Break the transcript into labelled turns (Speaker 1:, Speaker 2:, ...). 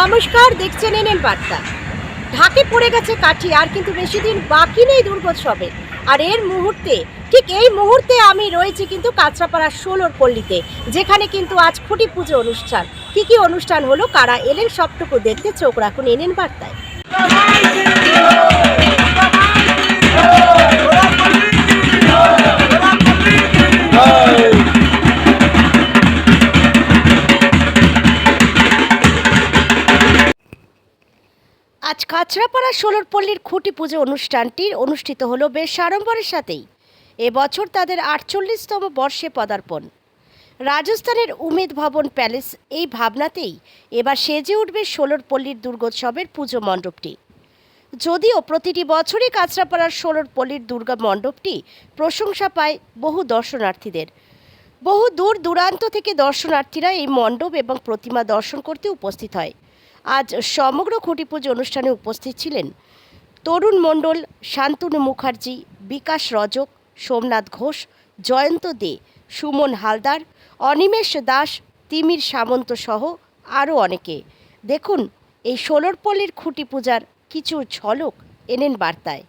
Speaker 1: নমস্কার, দেখছেন এনএন বার্তা। ঢাকে পড়ে গেছে কাঠি, আর কিন্তু বেশি দিন বাকি নেই দুর্গোৎসবে। আর এর মুহূর্তে, ঠিক এই মুহূর্তে আমি রয়েছি কিন্তু কাঁচরাপাড়া ষোলোর পল্লীতে, যেখানে কিন্তু আজ খুঁটি পুজো অনুষ্ঠান। কি কি অনুষ্ঠান হলো, কারা এলেন, সবটুকু দেখতে চোখ রাখুন এনএন বার্তায়। আজ কাছড়াপাড়া ষোলোর পল্লীর খুঁটি পুজো অনুষ্ঠানটি অনুষ্ঠিত হলো বেশ সাড়ম্বরের সাথেই। এবছর তাদের আটচল্লিশতম বর্ষে পদার্পণ। রাজস্থানের উমেদ ভবন প্যালেস এই ভাবনাতেই এবার সেজে উঠবে ষোলোর পল্লীর দুর্গোৎসবের পুজো মণ্ডপটি। যদিও প্রতিটি বছরই কাঁচরাপাড়ার ষোলোর পল্লীর দুর্গা মণ্ডপটি প্রশংসা পায় বহু দর্শনার্থীদের। বহু দূর দূরান্ত থেকে দর্শনার্থীরা এই মণ্ডপ এবং প্রতিমা দর্শন করতে উপস্থিত হয়। আজ সমগ্র খুঁটি পুজো অনুষ্ঠানে উপস্থিত ছিলেন তরুণ মণ্ডল, শান্তনু মুখার্জি, বিকাশ রজক, সোমনাথ ঘোষ, জয়ন্ত দে, সুমন হালদার, অনিমেষ দাস, তিমির সামন্ত সহ আরও অনেকে। দেখুন, এই ষোলোর পল্লীর খুঁটি পূজার কিছু ঝলক এনেন বার্তায়।